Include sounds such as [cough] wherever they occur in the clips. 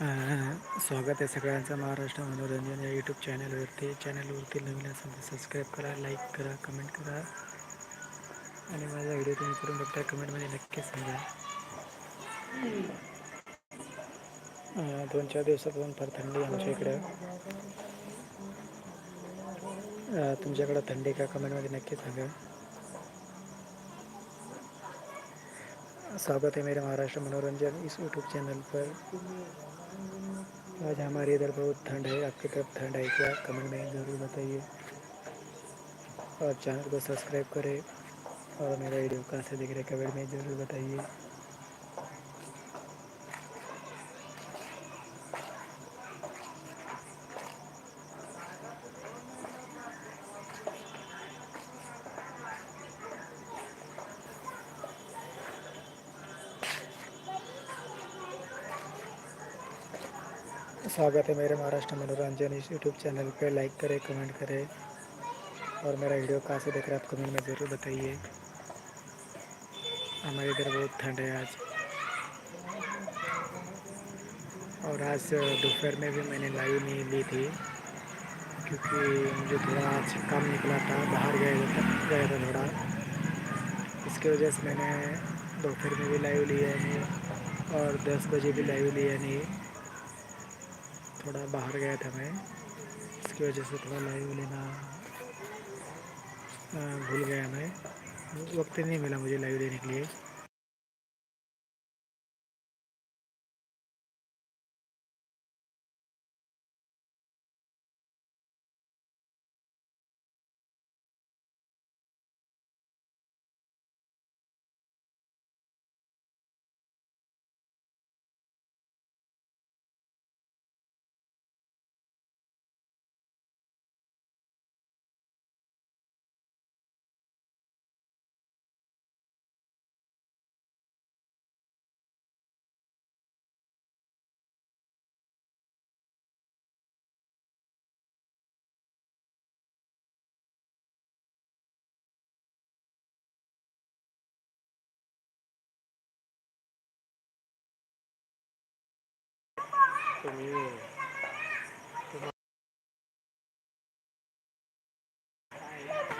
स्वागत आहे सगळ्यांचं महाराष्ट्र मनोरंजन या यूट्यूब चॅनलवरती चॅनलवरती नवीन असेल तर सबस्क्राईब करा लाईक करा कमेंट करा. आणि माझा व्हिडिओ तुम्ही करून बघता कमेंटमध्ये नक्की सांगा. दोन चार दिवसापासून फार थंडी आहे आमच्या इकडं. तुमच्याकडं थंडी का? कमेंटमध्ये नक्की सांगा. स्वागत है मेरे महाराष्ट्र मनोरंजन इस यूट्यूब चैनल पर. आज हमारे इधर बहुत ठंड है, आपकी तरफ़ ठंड है क्या? कमेंट में ज़रूर बताइए। और चैनल को सब्सक्राइब करें और मेरा वीडियो कहाँ से देख रहे कमेंट में ज़रूर बताइए। स्वागत है मेरे महाराष्ट्र मनोरंजन इस यूट्यूब चैनल पे। लाइक करें कमेंट करें। और मेरा वीडियो कहाँ से देख रहे हैं आप कमेंट में ज़रूर बताइए। हमारे इधर बहुत ठंड है आज। और आज दोपहर में भी मैंने लाइव नहीं ली थी, क्योंकि मुझे थोड़ा आज काम निकला था, बाहर गया था गया था थोड़ा। इसकी वजह से मैंने दोपहर में भी लाइव लिया नहीं और दस बजे भी लाइव लिया नहीं। थोड़ा बाहर गया था मैं। इसकी वजह से थोड़ा लाइव लेना भूल गया मैं। वक्त नहीं मिला मुझे लाइव लेने के लिए।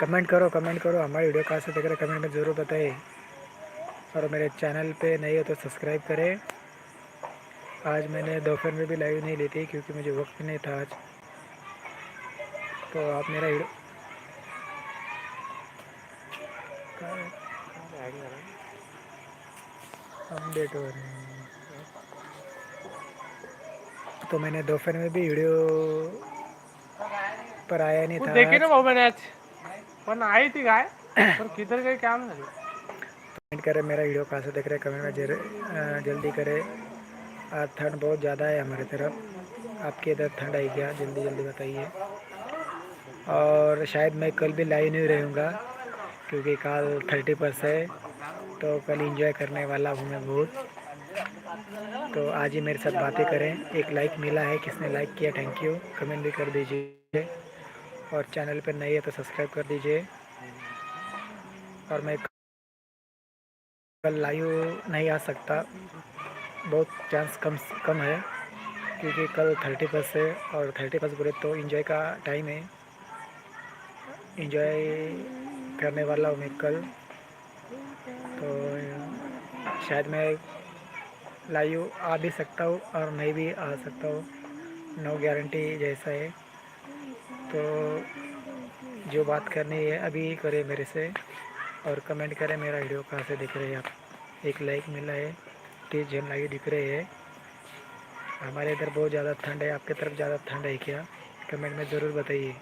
कमेंट करो कमेंट करो। हमारे वीडियो कहाँ से देख रहे कमेंट में ज़रूर बताइए और मेरे चैनल पे नहीं हो तो सब्सक्राइब करें। आज मैंने दोपहर में भी लाइव नहीं ली थी क्योंकि मुझे वक्त नहीं था आज। तो आप मेरा वीडियो अपडेट हो रहे हैं। तो मैंने दोपहर में भी वीडियो पर आया नहीं था। देखी ना। भाऊ मैंने आज। पण आहे ती काय पण किधर काम झाली कमेंट करें मेरा वीडियो कहाँ से देख रहे हैं? कमेंट में जर, जल्दी करें। आज ठंड बहुत ज़्यादा है हमारे तरफ़। आपके इधर ठंड आई क्या? जल्दी जल्दी बताइए। और शायद मैं कल भी लाइव नहीं रहूँगा क्योंकि कल थर्टी परस है तो कल एंजॉय करने वाला हूँ मैं बहुत। तो आज ही मेरे साथ बातें करें। एक लाइक मिला है, किसने लाइक किया थैंक यू कमेंट भी कर दीजिए। और चैनल पर नई है तो सब्सक्राइब कर दीजिए। और मैं कल लाइव नहीं आ सकता। बहुत चांस कम कम है। क्योंकि कल थर्टी फ़र्स्ट है और थर्टी फ़र्स्ट बोले तो इंजॉय का टाइम है। इंजॉय करने वाला हूँ मैं कल। तो शायद मैं लाइव आ भी सकता हूँ और नहीं भी आ सकता हूँ। नो गारंटी जैसा है। तो जो बात करनी है, अभी करें मेरे से और कमेंट करें मेरा वीडियो कहाँ से दिख रहे हैं आप। एक लाइक मिला है, तीस जन लाइव दिख रहे हैं। हमारे इधर बहुत ज़्यादा ठंड है, आपके तरफ़ ज़्यादा ठंड है क्या? कमेंट में ज़रूर बताइए।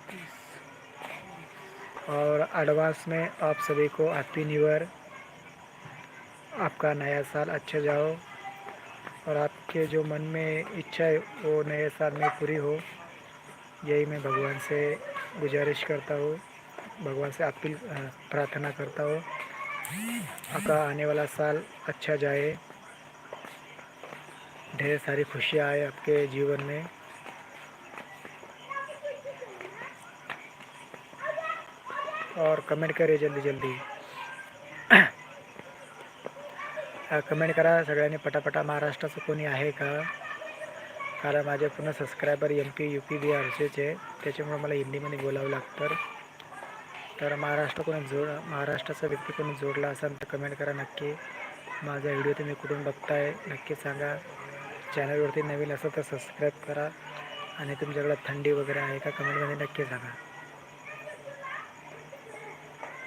और एडवांस में आप सभी को हैप्पी न्यू ईयर। आपका नया साल अच्छा जाओ। और आपके जो मन में इच्छा है, वो नए साल में पूरी हो, यही मैं भगवान से गुजारिश करता हूँ। भगवान से अपील प्रार्थना करता हूँ, आपका आने वाला साल अच्छा जाए। ढेर सारी खुशियाँ आए आपके जीवन में। और कमेंट करें जल्दी जल्दी कमेंट करा. सगळ्यांनी पटापटा महाराष्ट्राचं कोणी आहे का? कारण माझे पूर्ण subscriber M P U P B R सीचे त्याच्यामुळे मला हिंदीमध्ये बोलावं लागतं. तर महाराष्ट्र कोणी जोड महाराष्ट्राचा व्यक्ती कोणी जोडला असेल तर कमेंट करा नक्की. माझा व्हिडिओ तुम्ही कुठून बघताय नक्की सांगा. चॅनलवरती नवीन असेल तर सबस्क्राईब करा. आणि तुमच्याकडे थंडी वगैरे आहे का कमेंटमध्ये नक्की सांगा.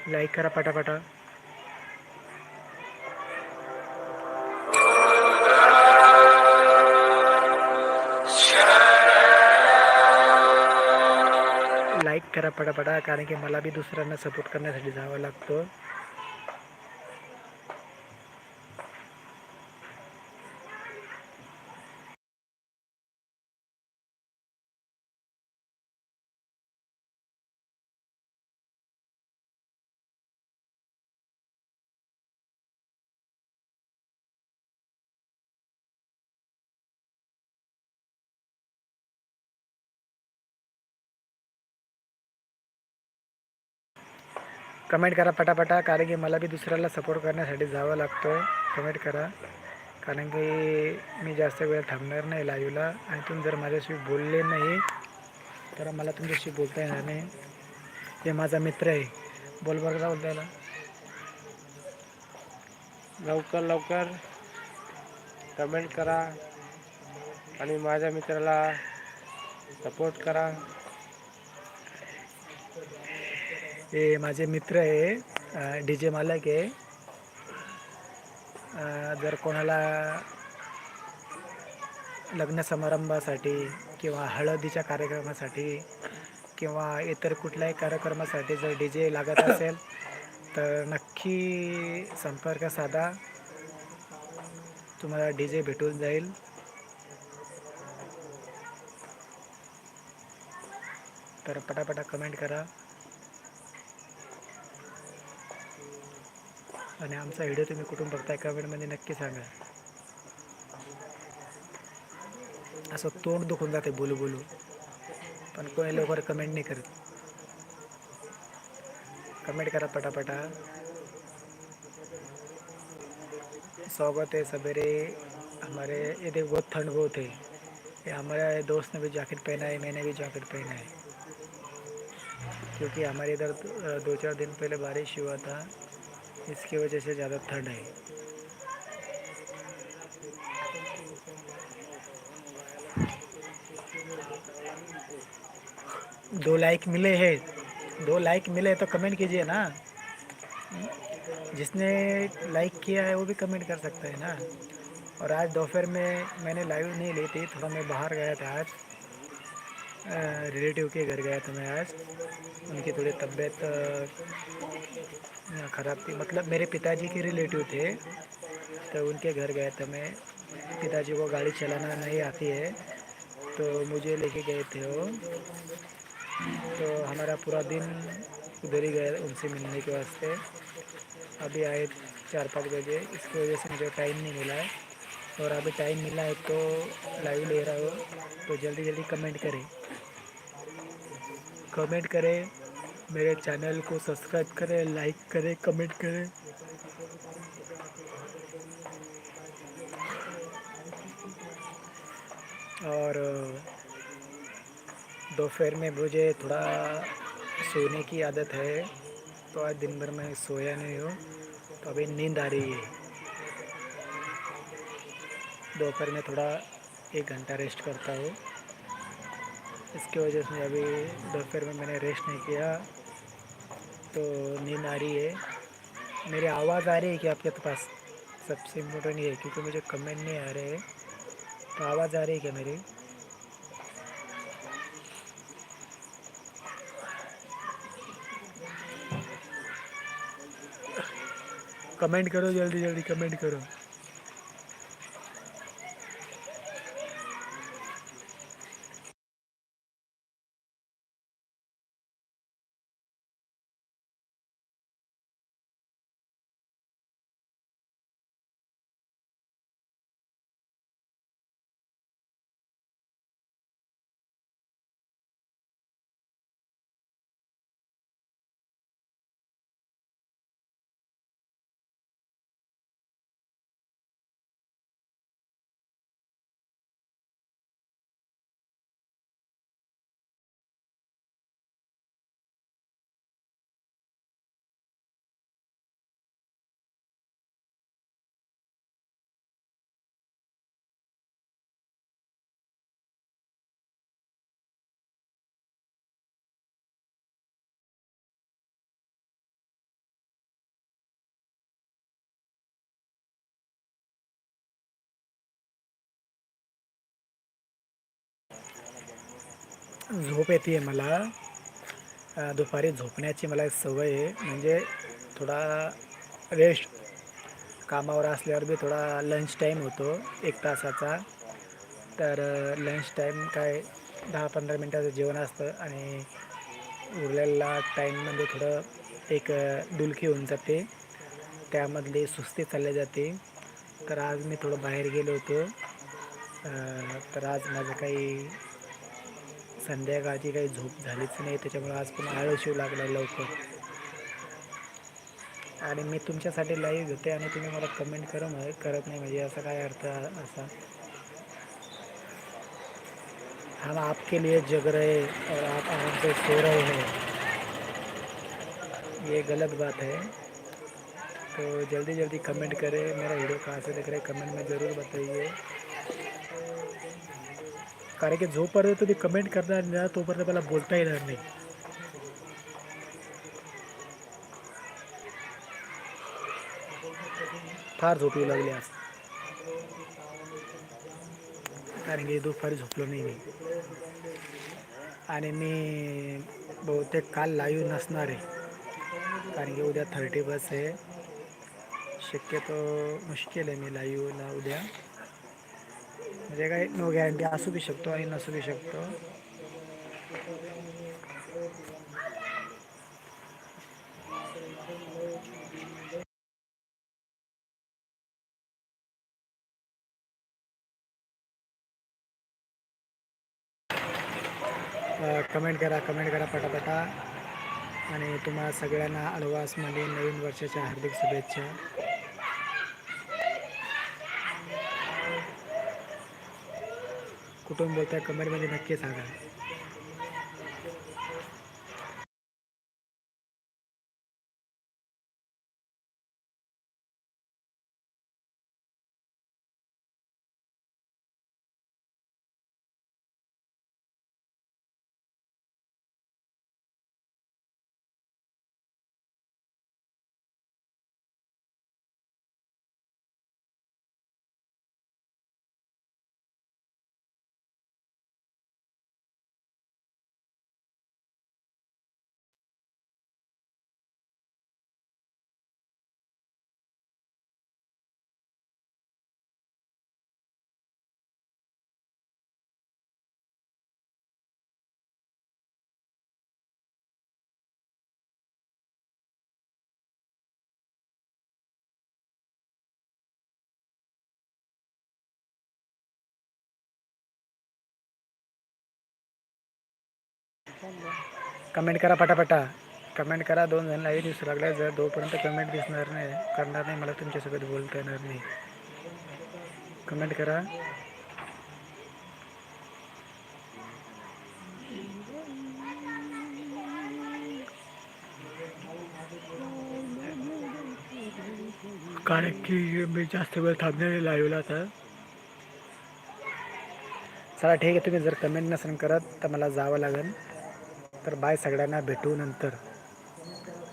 लाईक करा पटापटा. लाईक पड़ा पड़ा कारण की मला भी दुसऱ्यांना सपोर्ट करण्यासाठी जावं लागतं। कमेंट करा पटापटा कारण की मला बी दुसऱ्याला सपोर्ट करण्यासाठी जावं लागतं कमेंट करा. कारण की मी जास्त वेळ थांबणार नाही लाईव्हला आणि तुम्ही जर माझ्याशी बोलले नाही तर मला तुमच्याशी बोलता येणार नाही. हे माझा मित्र आहे. बोल बरं राहू त्याला लवकर लवकर. कमेंट करा. आणि माझ्या मित्राला सपोर्ट करा. हे माझे मित्र आहे डी जे मालक आहे. जर कोणाला लग्न समारंभासाठी किंवा हळदीच्या कार्यक्रमासाठी किंवा इतर कुठल्याही कार्यक्रमासाठी जर डी जे लागत [coughs] असेल तर नक्की संपर्क साधा. तुम्हाला डी जे भेटून जाईल. तर पटापटा कमेंट करा. आमचा व्हिडिओ तुम्ही कुठून बघताय कमेंटमध्ये नक्की सांगा. असं तोंड दुखून जाते बोलू बोलू. पण लवकर कमेंट नहीं करत. कमेंट करा पटापटा स्वागत है सवेरे हमारे ये देखो बहुत ठंड बहुत है. ये हमारे दोस्त ने भी जैकेट पहना है, मैंने भी जैकेट पहना है. क्योंकि हमारे इधर दो चार दिन पहले बारिश हुआ था। इसकी वजह से ज़्यादा ठंड है। दो लाइक मिले हैं। दो लाइक मिले तो कमेंट कीजिए ना। जिसने लाइक किया है, वो भी कमेंट कर सकता है ना। और आज दोपहर में मैंने लाइव नहीं ली थी, थोड़ा मैं बाहर गया था आज। रिलेटिव के घर गया था मैं आज। उनकी थोड़ी तबीयत ख़राब थी। मतलब मेरे पिताजी के रिलेटिव थे तो उनके घर गया था मैं। पिताजी को गाड़ी चलाना नहीं आती है तो मुझे लेके गए थे वो। तो हमारा पूरा दिन उधर ही गया उनसे मिलने के वास्ते। अभी आए चार पाँच बजे, इसकी वजह से मुझे टाइम नहीं मिला है। और अभी टाइम मिला है तो लाइव ले रहा हो तो जल्दी जल्दी कमेंट करें। कमेंट करें, मेरे चैनल को सब्सक्राइब करें लाइक करें कमेंट करें। और, दोपहर में मुझे थोड़ा सोने की आदत है तो आज दिन भर मैं सोया नहीं हूँ तो अभी नींद आ रही है। दोपहर में थोड़ा एक घंटा रेस्ट करता हूँ। इसकी वजह से अभी दोपहर में मैंने रेस्ट नहीं किया तो नींद आ रही है। मेरी आवाज़ आ रही है कि आपके पास सबसे इम्पोर्टेंट ये है, क्योंकि मुझे कमेंट नहीं आ रहे हैं। तो आवाज़ आ रही है क्या मेरी? कमेंट करो जल्दी जल्दी कमेंट करो। झोप येते मला. दुपारी झोपण्याची मला एक सवय आहे म्हणजे थोडा रेस्ट कामावर असल्यावर बी थोडा लंच टाईम होतो एक तासाचा. तर लंच टाईम काय दहा पंधरा मिनटाचं जेवण असतं आणि उरलेला टाईममध्ये म्हणजे थोडं एक डुलकी होऊन जाते. त्यामधली सुस्ती चालली जाते. तर आज मी थोडं बाहेर गेलो होतो. तर आज माझं काही संध्याकाळची काही झोप झालीच आज पण आळस येऊ लागला लवकर. आणि मी तुमच्यासाठी लाईव्ह घेते आणि कमेंट कर करत नाही, म्हणजे असा अर्थ असा? हम आपके लिए जग रहे और आप आराम से सो रहे हैं. ये गलत बात है. तो जल्दी जल्दी कमेंट करें, मेरा वीडियो कहाँ से देख रहे कमेंट में ज़रूर बताइए. कारण की जोपर्यंत तुम्ही कमेंट करणार ना तोपर्यंत मला बोलता येणार नाही. फार झोप येऊ लागली आज. कारण की दुपारी झोपलो नाही मी. आणि मी बहुतेक काल लाईव्ह नसणार आहे. कारण की उद्या थर्टी बस आहे. शक्यतो मुश्किल आहे मी लाईव्हला उद्या. म्हणजे काही नो गॅरंटी असू बी शकतो आणि नसू बी शकतो. कमेंट करा कमेंट करा पटापटा. आणि तुम्हाला सगळ्यांना अडवान्समध्ये नवीन वर्षाच्या हार्दिक शुभेच्छा. कुठून बोलताय कमेंटमध्ये नक्की सांगा. कमेंट करा पटापटा. कमेंट करा दोन जण लाईव्ह दिसू लागल्या जर जोपर्यंत कमेंट दिसणार नाही करणार नाही मला तुमच्यासोबत बोलता येणार नाही. कमेंट करा. कारण की मी जास्त वेळ थांबणार लाईव्हला आता. चला ठीक आहे तुम्ही जर कमेंट नसेल करत तर मला जावं लागेल. तर बाय सगळ्यांना भेटू नंतर.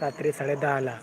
रात्री साडेदहाला.